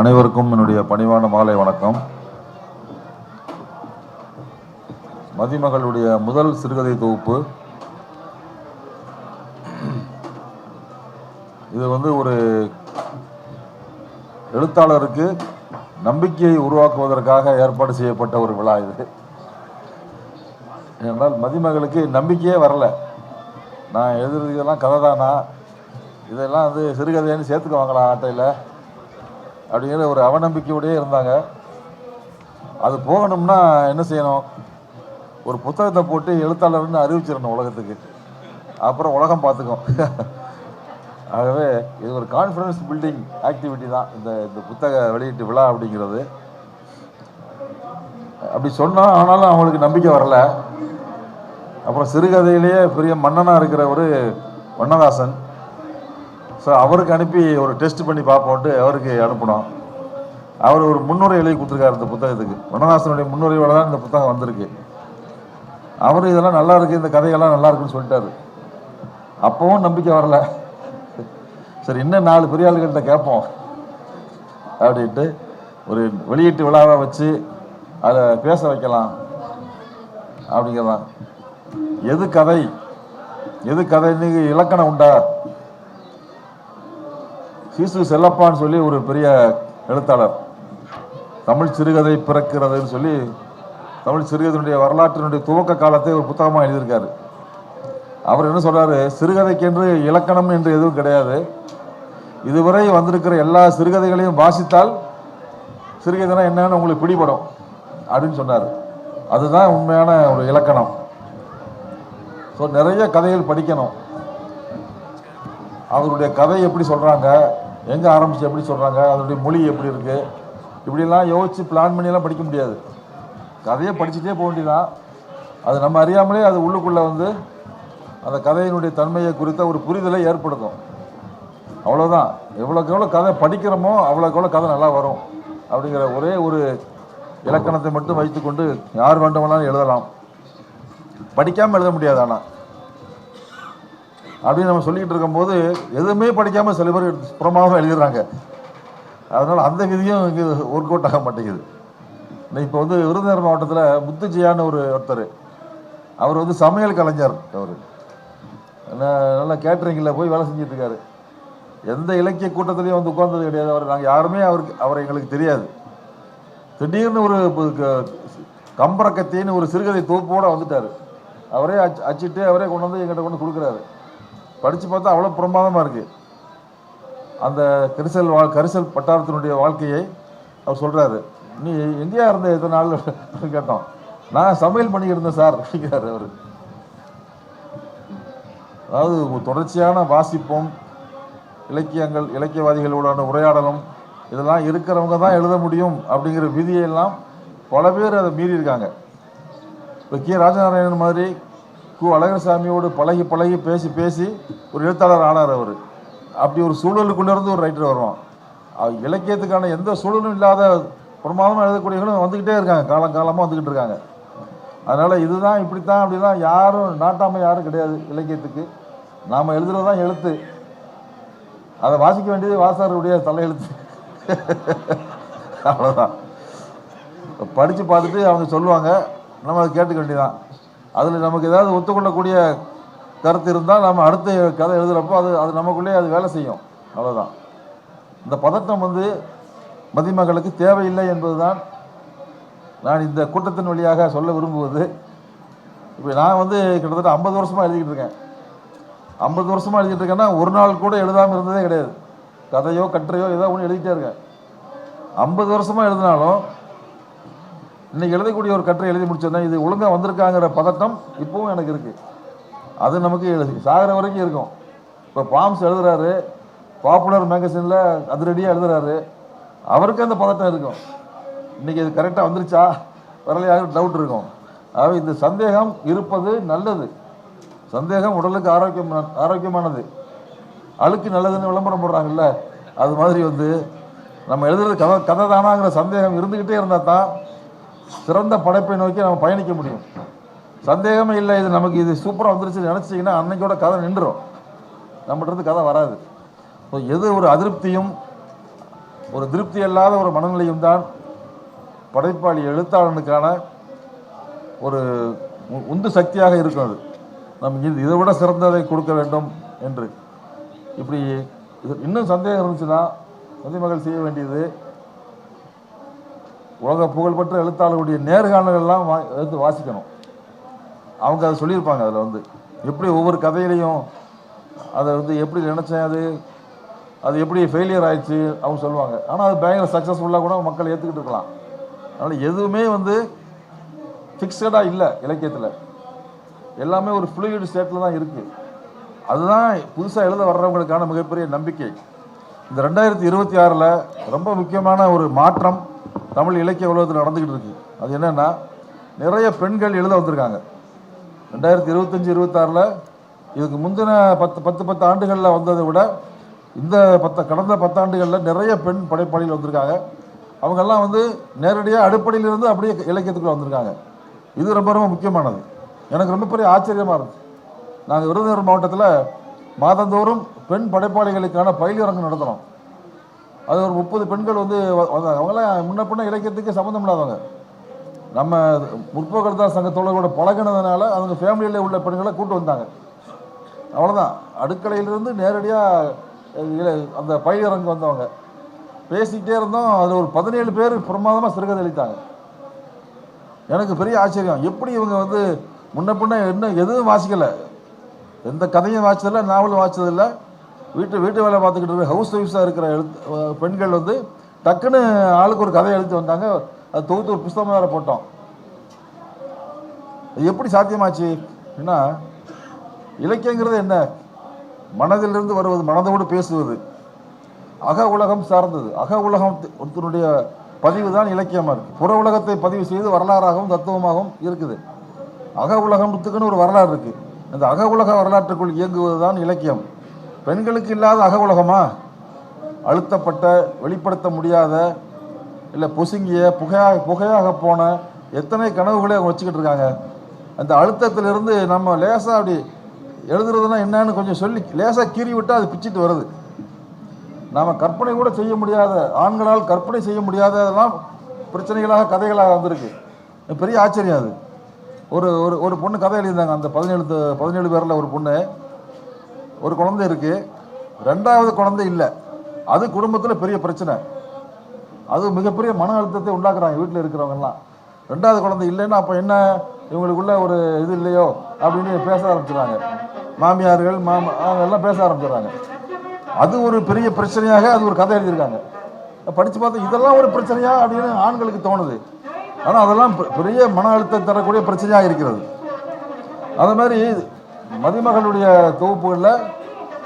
அனைவருக்கும் என்னுடைய பணிவான மாலை வணக்கம். மதிமகளுடைய முதல் சிறுகதை தொகுப்பு. இது வந்து ஒரு எழுத்தாளருக்கு நம்பிக்கையை உருவாக்குவதற்காக ஏற்பாடு செய்யப்பட்ட ஒரு விழா இது. ஏனென்றால் மதிமகளுக்கு நம்பிக்கையே வரல. நான் எழுதுறதுக்கெல்லாம் கதை தானா? இதெல்லாம் வந்து சிறுகதைன்னு சேர்த்துக்குவாங்களா ஆட்டையில்? அப்படிங்கிற ஒரு அவநம்பிக்கையோடயே இருந்தாங்க. அது போகணும்னா என்ன செய்யணும்? ஒரு புத்தகத்தை போட்டு எழுத்தாளர்னு அறிவிச்சிடணும் உலகத்துக்கு. அப்புறம் உலகம் பார்த்துக்கும். ஆகவே இது ஒரு கான்ஃபிடன்ஸ் பில்டிங் ஆக்டிவிட்டி தான் இந்த இந்த புத்தக வெளியீட்டு விழா அப்படிங்கிறது. அப்படி சொன்னால் ஆனாலும் அவங்களுக்கு நம்பிக்கை வரல. அப்புறம் சிறுகதையிலேயே பெரிய மன்னனாக இருக்கிற ஒரு வண்ணதாசன். ஸோ அவருக்கு அனுப்பி ஒரு டெஸ்ட் பண்ணி பார்ப்போன்ட்டு அவருக்கு அனுப்பினோம். அவர் ஒரு முன்னுரை எழுதி கொடுத்துருக்காரு இந்த புத்தகத்துக்கு. வண்ணதாசனுடைய முன்னுரையோட தான் இந்த புத்தகம் வந்திருக்கு. அவர் இதெல்லாம் நல்லா இருக்குது இந்த கதையெல்லாம் நல்லா இருக்குன்னு சொல்லிட்டாரு. அப்பவும் நம்பிக்கை வரல. சரி இன்னும் நாலு பெரிய ஆளுகள்கிட்ட கேட்போம். அப்படின்ட்டு ஒரு வெளியீட்டு விழாவை வச்சு அதை பேச வைக்கலாம். அப்படிங்கிறதான். எது கதை? எது கதைன்னு இலக்கணம் உண்டா? சீசு செல்லப்பான்னு சொல்லி ஒரு பெரிய எழுத்தாளர். தமிழ் சிறுகதை பிறக்கிறதுன்னு சொல்லி தமிழ் சிறுகதையினுடைய வரலாற்றினுடைய துவக்க காலத்தை ஒரு புத்தகமாக எழுதியிருக்காரு. அவர் என்ன சொல்றாரு? சிறுகதைக்கென்று இலக்கணம் என்று எதுவும் கிடையாது. இதுவரை வந்திருக்கிற எல்லா சிறுகதைகளையும் வாசித்தால் சிறுகதைனா என்னன்னு உங்களுக்கு பிடிபடும் அப்படின்னு சொன்னார். அதுதான் உண்மையான ஒரு இலக்கணம். ஸோ நிறைய கதைகள் படிக்கணும். அவருடைய கதை எப்படி சொல்கிறாங்க எங்கே ஆரம்பிச்சு எப்படி சொல்கிறாங்க அதனுடைய மொழி எப்படி இருக்குது இப்படிலாம் யோசித்து பிளான் பண்ணியெல்லாம் படிக்க முடியாது. கதையை படிச்சுட்டே போக வேண்டியதான் அது நம்ம அறியாமலே அது உள்ளுக்குள்ளே வந்து அந்த கதையினுடைய தன்மையை குறித்த ஒரு புரிதலை ஏற்படுத்தும். அவ்வளோதான் எவ்வளோக்கு எவ்வளோ கதை படிக்கிறோமோ அவ்வளோக்கு எவ்வளோ கதை நல்லா வரும் அப்படிங்கிற ஒரே ஒரு இலக்கணத்தை மட்டும் வைத்துக்கொண்டு யார் வேண்டுமானாலும் எழுதலாம். படிக்காமல் எழுத முடியாது ஆனால் அப்படின்னு நம்ம சொல்லிக்கிட்டு இருக்கும்போது எதுவுமே படிக்காமல் சில பேர் புறமாக எழுதிடுறாங்க. அதனால் அந்த விதியும் இங்கே ஒர்க் அவுட் ஆக மாட்டேங்குது. இப்போ வந்து விருதுநகர் மாவட்டத்தில் முத்துஜியான்னு ஒரு ஒருத்தர். அவர் வந்து சமையல் கலைஞர் அவர். நல்லா கேட்ரிங்கில் போய் வேலை செஞ்சுட்டு இருக்காரு எந்த இலக்கிய கூட்டத்திலையும் வந்து உட்கார்ந்தது கிடையாது. அவர் நாங்கள் யாருமே அவருக்கு அவர் எங்களுக்கு தெரியாது. திடீர்னு ஒரு க- கம்பரக்கத்தின்னு ஒரு சிறுகதை தொகுப்போடு வந்துட்டார். அவரே அச் அச்சிட்டு அவரே கொண்டு வந்து எங்கிட்ட கொண்டு கொடுக்குறாரு. படித்து பார்த்தா அவ்வளோ பிரமாதமாக இருக்குது அந்த கரிசல் வா கரிசல் பட்டாரத்தினுடைய வாழ்க்கையை அவர் சொல்கிறாரு நீ எங்கேயா இருந்த எத்தனை நாள் கேட்டோம். நான் சமையல் பண்ணிக்கிருந்தேன் சார் அப்படிங்கிறார் அவர். அதாவது தொடர்ச்சியான வாசிப்பும் இலக்கியங்கள் இலக்கியவாதிகளோடான உரையாடலும் இதெல்லாம் இருக்கிறவங்க தான் எழுத முடியும் அப்படிங்கிற விதியெல்லாம் பல பேர் அதை மீறி இருக்காங்க இப்போ கே. ராஜநாராயணன் மாதிரி கு அழகர்சாமியோடு பழகி பழகி பேசி பேசி ஒரு எழுத்தாளர் ஆனார் அவர். அப்படி ஒரு சூழலுக்குள்ளேருந்து ஒரு ரைட்டர் வரும் இலக்கியத்துக்கான எந்த சூழலும் இல்லாத பிரமாதமாக எழுதக்கூடியவங்களும் வந்துக்கிட்டே இருக்காங்க. காலம் காலமாக வந்துக்கிட்டு இருக்காங்க. அதனால் இதுதான் இப்படித்தான் அப்படிதான் யாரும் நாட்டாமை யாரும் கிடையாது இலக்கியத்துக்கு. நாம் எழுதுறது தான் எழுத்து. அதை வாசிக்க வேண்டியது வாசகருடைய தலையெழுத்து. அவ்வளோதான் படித்து பார்த்துட்டு அவங்க சொல்லுவாங்க. நம்ம அதை கேட்டுக்க வேண்டியதான் அதில் நமக்கு ஏதாவது ஒத்துக்கொள்ளக்கூடிய கருத்து இருந்தால் நம்ம அடுத்த கதை எழுதுகிறப்போ அது அது நமக்குள்ளே அது வேலை செய்யும். அவ்வளோதான் இந்த பதட்டம் வந்து மதிமகளுக்கு தேவையில்லை என்பதுதான் நான் இந்த கூட்டத்தின் வழியாக சொல்ல விரும்புவது. இப்போ நான் வந்து கிட்டத்தட்ட ஐம்பது வருஷமாக எழுதிக்கிட்டு இருக்கேன். ஐம்பது வருஷமாக எழுதிக்கிட்டு இருக்கேன்னா ஒரு நாள் கூட எழுதாமல் இருந்ததே கிடையாது. கதையோ கட்டுரையோ ஏதோ ஒன்று எழுதிட்டே இருக்கேன். ஐம்பது வருஷமாக எழுதினாலும் இன்னைக்கு எழுதக்கூடிய ஒரு கட்டுரை எழுதி முடிச்சிருந்தேன் இது ஒழுங்காக வந்திருக்காங்கிற பதட்டம் இப்பவும் எனக்கு இருக்குது அது நமக்கு எழுதி சாகிற வரைக்கும் இருக்கும். இப்போ பாம்ஸ் எழுதுறாரு பாப்புலர் மேகசினில் அதிரடியாக எழுதுறாரு. அவருக்கு அந்த பதட்டம் இருக்கும். இன்னைக்கு இது கரெக்டாக வந்துருச்சா? வரலையாக டவுட் இருக்கும். ஆகவே இந்த சந்தேகம் இருப்பது நல்லது. சந்தேகம் உடலுக்கு ஆரோக்கியம் ஆரோக்கியமானது. அழுக்கு நல்லதுன்னு விளம்பரம் போடுறாங்கல்ல அது மாதிரி வந்து நம்ம எழுதுறது கதை கதை தானாங்கிற சந்தேகம் இருந்துக்கிட்டே இருந்தால் தான் சிறந்த படைப்பை நோக்கி நம்ம பயணிக்க முடியும். சந்தேகமே இல்லை இது நமக்கு இது சூப்பராக வந்துருச்சு நினச்சிங்கன்னா அன்னைக்கோட கதை நின்றுரும். நம்மகிட்ட இருந்து கதை வராது. ஸோ எது ஒரு அதிருப்தியும் ஒரு திருப்தி இல்லாத ஒரு மனநிலையும் தான் படைப்பாளி எழுத்தாளனுக்கான ஒரு உந்து சக்தியாக இருக்கும் அது. நம்ம இது இதை விட சிறந்ததை கொடுக்க வேண்டும் என்று. இப்படி இது இன்னும் சந்தேகம் இருந்துச்சுன்னா மதிமகள் செய்ய வேண்டியது உலக புகழ்பெற்ற எழுத்தாளர்களுடைய நேர்காணல்கள்லாம் வா எடுத்து வாசிக்கணும். அவங்க அதை சொல்லியிருப்பாங்க அதில் வந்து. எப்படி ஒவ்வொரு கதையிலையும் அதை வந்து எப்படி நினச்சேன் அது? அது எப்படி ஃபெயிலியர் ஆயிடுச்சு? அவங்க சொல்லுவாங்க. ஆனால் அது பயங்கர சக்ஸஸ்ஃபுல்லாக கூட மக்கள் ஏற்றுக்கிட்டு இருக்கலாம். அதனால் எதுவுமே வந்து ஃபிக்ஸடாக இல்லை இலக்கியத்தில். எல்லாமே ஒரு ஃப்ளூயிட் ஸ்டேட்டில் தான் இருக்குது அதுதான் புதுசாக எழுத வர்றவங்களுக்கான மிகப்பெரிய நம்பிக்கை. இந்த ரெண்டாயிரத்தி இருபத்தி ஆறில் ரொம்ப முக்கியமான ஒரு மாற்றம் தமிழ் இலக்கிய உலகத்தில் நடந்துக்கிட்டு இருக்கு. அது என்னென்னா நிறைய பெண்கள் எழுத வந்திருக்காங்க. ரெண்டாயிரத்தி இருபத்தஞ்சி இருபத்தாறில் இதுக்கு முந்தின பத்து பத்து பத்து ஆண்டுகளில் வந்ததை விட இந்த பத்த கடந்த பத்தாண்டுகளில் நிறைய பெண் படைப்பாளிகள் வந்திருக்காங்க. அவங்கெல்லாம் வந்து நேரடியாக அடிப்படையிலிருந்து அப்படியே இலக்கியத்துக்குள்ள வந்திருக்காங்க. இது ரொம்ப ரொம்ப முக்கியமானது. எனக்கு ரொம்ப பெரிய ஆச்சரியமாக இருந்துச்சு. நாங்கள் விருதுநகர் மாவட்டத்தில் மாதந்தோறும் பெண் படைப்பாளிகளுக்கான பயிலரங்கு நடத்துகிறோம் அது ஒரு முப்பது பெண்கள் வந்து வந்தாங்க அவங்களாம் முன்ன பின்ன இலக்கியத்துக்கு சம்மந்தம் இல்லாதவங்க நம்ம முற்போக்கெடுத்தார் சங்க தோழர்களோட பழகினதுனால அவங்க ஃபேமிலியில் உள்ள பெண்களை கூட்டு வந்தாங்க. அவ்வளோதான் அடுக்கலையிலிருந்து நேரடியாக அந்த பயிரங்கு வந்தவங்க. பேசிக்கிட்டே இருந்தோம். அதில் ஒரு பதினேழு பேர் பிரமாதமாக சிறுகதை அளித்தாங்க. எனக்கு பெரிய ஆச்சரியம். எப்படி இவங்க வந்து முன்ன பின்ன என்ன எதுவும் வாசிக்கலை. எந்த கதையும் வாசிச்சதில்லை நாவலும் வாசிச்சதில்லை வீட்டு வீட்டு வேலை பார்த்துக்கிட்டு ஹவுஸ் ஒய்ஃப்ஸாக இருக்கிற எழுத்து பெண்கள் வந்து டக்குன்னு ஆளுக்கு ஒரு கதையை எழுதி வந்தாங்க. அது தொகுத்து ஒரு புஸ்தகம் வேறு போட்டோம். அது எப்படி சாத்தியமாச்சு? ஏன்னா இலக்கியங்கிறது என்ன? மனதிலிருந்து வருவது மனதோடு பேசுவது. அக உலகம் சார்ந்தது. அக உலகம் ஒருத்தனுடைய பதிவு தான் இலக்கியமாக இருக்குது புற உலகத்தை பதிவு செய்து வரலாறாகவும் தத்துவமாகவும் இருக்குது. அக உலகத்துக்குன்னு ஒரு வரலாறு இருக்குது அந்த அக உலக வரலாற்றுக்குள் இயங்குவது தான் இலக்கியம். பெண்களுக்கு இல்லாத அக உலகமா? அழுத்தப்பட்ட வெளிப்படுத்த முடியாத இல்லை பொசுங்கிய புகையாக புகையாக போன எத்தனை கனவுகளே அவங்க வச்சுக்கிட்டு இருக்காங்க. அந்த அழுத்தத்திலிருந்து நம்ம லேசாக அப்படி எழுதுறதுன்னா என்னன்னு கொஞ்சம் சொல்லி லேசாக கீறி விட்டால் அது பிச்சிட்டு வருது. நாம் கற்பனை கூட செய்ய முடியாத ஆண்களால் கற்பனை செய்ய முடியாததெல்லாம் பிரச்சனைகளாக கதைகளாக வந்திருக்கு. பெரிய ஆச்சரியம் அது. ஒரு ஒரு ஒரு பொண்ணு கதை எழுதியிருந்தாங்க. அந்த பதினேழு பதினேழு பேரில் ஒரு பொண்ணு ஒரு குழந்தை இருக்குது ரெண்டாவது குழந்தை இல்லை. அது குடும்பத்தில் பெரிய பிரச்சனை. அது மிகப்பெரிய மன அழுத்தத்தை உண்டாக்குறாங்க வீட்டில் இருக்கிறவங்கலாம் ரெண்டாவது குழந்தை இல்லைன்னா அப்போ என்ன? இவங்களுக்குள்ள ஒரு இது இல்லையோ? அப்படின்னு பேச ஆரம்பிச்சிடறாங்க. மாமியார்கள் மாமா அவங்கெல்லாம் பேச ஆரம்பிச்சிடுறாங்க. அது ஒரு பெரிய பிரச்சனையாக அது ஒரு கதை எழுதியிருக்காங்க. படித்து பார்த்தா இதெல்லாம் ஒரு பிரச்சனையா? அப்படின்னு ஆண்களுக்கு தோணுது. ஆனால் அதெல்லாம் பெ- பெரிய மன அழுத்தம் தரக்கூடிய பிரச்சனையாக இருக்கிறது. அதே மாதிரி மதிமகளுடைய தொகுப்புகளில்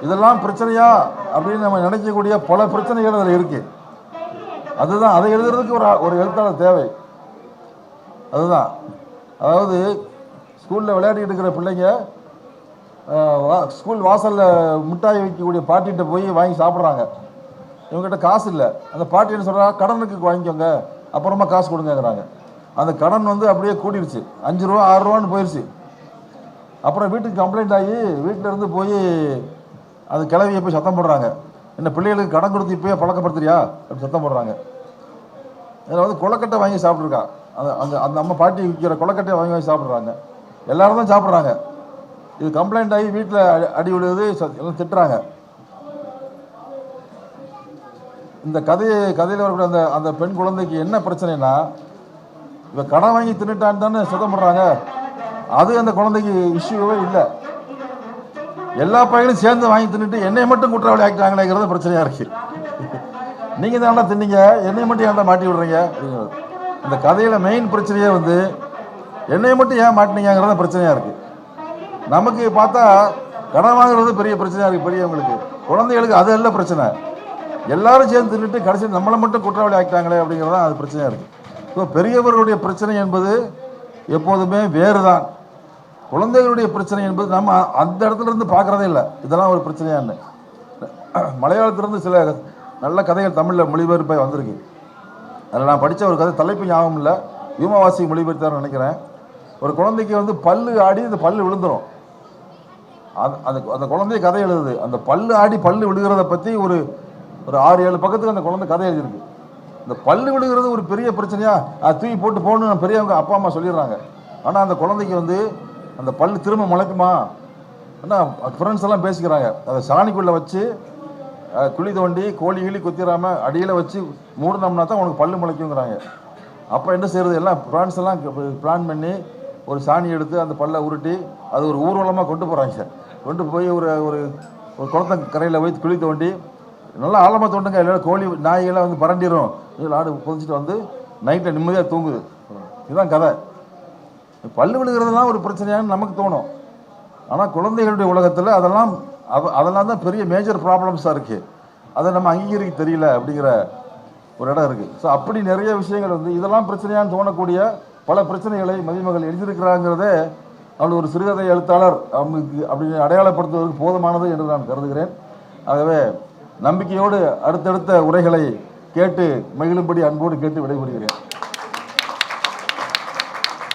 இதெல்லாம் பிரச்சனையா அப்படின்னு நம்ம நினைக்கக்கூடிய பல பிரச்சனைகள் அதில் இருக்கு. அதுதான் அதை எழுதுறதுக்கு ஒரு ஒரு எழுத்தாளர் தேவை. அதுதான். அதாவது ஸ்கூலில் விளையாடிட்டு இருக்கிற பிள்ளைங்க வா- ஸ்கூல் வாசலில் மிட்டாய் வைக்கக்கூடிய பாட்டிகிட்ட போய் வாங்கி சாப்பிட்றாங்க. இவங்ககிட்ட காசு இல்லை. அந்த பாட்டி என்ன சொல்கிறா கடனுக்கு வாங்கிக்கோங்க அப்புறமா காசு கொடுங்கங்கிறாங்க. அந்த கடன் வந்து அப்படியே கூட்டிடுச்சு அஞ்சு ரூபா ஆறு ரூபான்னு போயிடுச்சு அப்புறம் வீட்டுக்கு கம்ப்ளைண்ட் ஆகி வீட்டில் இருந்து போய் அது கிளவியை போய் சத்தம் போடுறாங்க. என்ன பிள்ளைகளுக்கு கடன் கொடுத்து இப்போயே பழக்கப்படுத்துறியா? அப்படி சத்தம் போடுறாங்க. இதில் வந்து கொலக்கட்டை வாங்கி சாப்பிட்ருக்கா அந்த அந்த அந்த அம்மா பாட்டி விற்கிற கொலக்கட்டையை வாங்கி வாங்கி சாப்பிட்றாங்க எல்லாரும் தான் சாப்பிட்றாங்க. இது கம்ப்ளைண்ட் ஆகி வீட்டில் அடி அடி விழுது ச- எல்லாம் திட்டுறாங்க. இந்த கதையை கதையில் வரக்கூடிய அந்த அந்த பெண் குழந்தைக்கு என்ன பிரச்சனைனா இவ கடன் வாங்கி தின்னுட்டான்னு தானே சத்தம் பண்ணுறாங்க அது அந்த குழந்தைக்கு இஷ்யூவே இல்லை. எல்லா பையனும் சேர்ந்து வாங்கி தின்னுட்டு என்னை மட்டும் குற்றவாளி ஆக்கிட்டாங்களேங்கிறது பிரச்சனையாக இருக்கு. நீங்கள் தானே தின்னீங்க? என்னை மட்டும் ஏன்டா மாட்டி விடுறீங்க? அந்த இந்த மெயின் பிரச்சனையே வந்து என்னை மட்டும் ஏன் மாட்டினீங்கிறது பிரச்சனையாக இருக்குது நமக்கு பார்த்தா கடன் வாங்குறது பெரிய பிரச்சனையாக இருக்குது பெரியவங்களுக்கு. குழந்தைகளுக்கு அது அல்ல பிரச்சனை. எல்லாரும் சேர்ந்து தின்னுட்டு கடைசி நம்மளை மட்டும் குற்றவாளி ஆக்கிட்டாங்களே அப்படிங்கிறது தான் அது பிரச்சனையாக இருக்குது ஸோ பெரியவர்களுடைய பிரச்சனை என்பது எப்போதுமே வேறு தான் குழந்தைகளுடைய பிரச்சனை என்பது நம்ம அந்த இடத்துல இருந்து பார்க்கறதே இல்லை. இதெல்லாம் ஒரு பிரச்சனையான்னு. மலையாளத்திலிருந்து சில நல்ல கதைகள் தமிழில் மொழிபெயர்ப்பாக வந்திருக்கு. அதில் நான் படித்த ஒரு கதை தலைப்பு ஞாபகம் இல்லை. யூமவாசி மொழிபெயர்த்தார்னு நினைக்கிறேன். ஒரு குழந்தைக்கு வந்து பல்லு ஆடி இந்த பல்லு விழுந்துடும் அது அந்த அந்த குழந்தைய கதை எழுதுது. அந்த பல்லு ஆடி பல்லு விழுகிறத பற்றி ஒரு ஒரு ஆறு ஏழு பக்கத்துக்கு அந்த குழந்தை கதை எழுதியிருக்கு. இந்த பல்லு விழுகிறது ஒரு பெரிய பிரச்சனையா? அது தூக்கி போட்டு போகணும்னு பெரியவங்க அப்பா அம்மா சொல்லிடுறாங்க. ஆனால் அந்த குழந்தைக்கு வந்து அந்த பல்லு திரும்ப முளைக்குமா? ஏன்னா ஃப்ரெண்ட்ஸ் எல்லாம் பேசிக்கிறாங்க. அதை சாணிக்குள்ளே வச்சு குழி தோண்டி கோழி கிழி குத்திராம அடியில் வச்சு மூடினோம்னா தான் உனக்கு பல்லு முளைக்குங்கிறாங்க. அப்போ என்ன செய்யறது எல்லாம் ஃப்ரெண்ட்ஸ் எல்லாம் பிளான் பண்ணி ஒரு சாணி எடுத்து அந்த பல்லை உருட்டி அது ஒரு ஊர்வலமாக கொண்டு போகிறாங்க கொண்டு போய் ஒரு ஒரு ஒரு குளத்த கரையில் போய் குழி தோண்டி நல்லா ஆழமாக தோண்டுங்க. இல்லை கோழி நாய்கள்லாம் வந்து பரண்டிடும் ஆடு புதிச்சிட்டு வந்து நைட்டில் நிம்மதியாக தூங்குது. இதுதான் கதை. பல்லு விழுகிறதுலாம் ஒரு பிரச்சனையான்னு நமக்கு தோணும். ஆனால் குழந்தைகளுடைய உலகத்தில் அதெல்லாம் அதெல்லாம் தான் பெரிய மேஜர் ப்ராப்ளம்ஸாக இருக்குது அதை நம்ம அங்கீகரிக்க தெரியல அப்படிங்கிற ஒரு இடம் இருக்குது ஸோ அப்படி நிறைய விஷயங்கள் வந்து இதெல்லாம் பிரச்சனையான்னு தோணக்கூடிய பல பிரச்சனைகளை மதிமகள் எழுதியிருக்கிறாங்கிறதே அவள் ஒரு சிறுகதை எழுத்தாளர் அவங்களுக்கு அப்படி அடையாளப்படுத்துவதற்கு போதுமானது என்று நான் கருதுகிறேன். ஆகவே நம்பிக்கையோடு அடுத்தடுத்த உரைகளை கேட்டு மகிழும்படி அன்போடு கேட்டு விடைபெறுகிறேன்.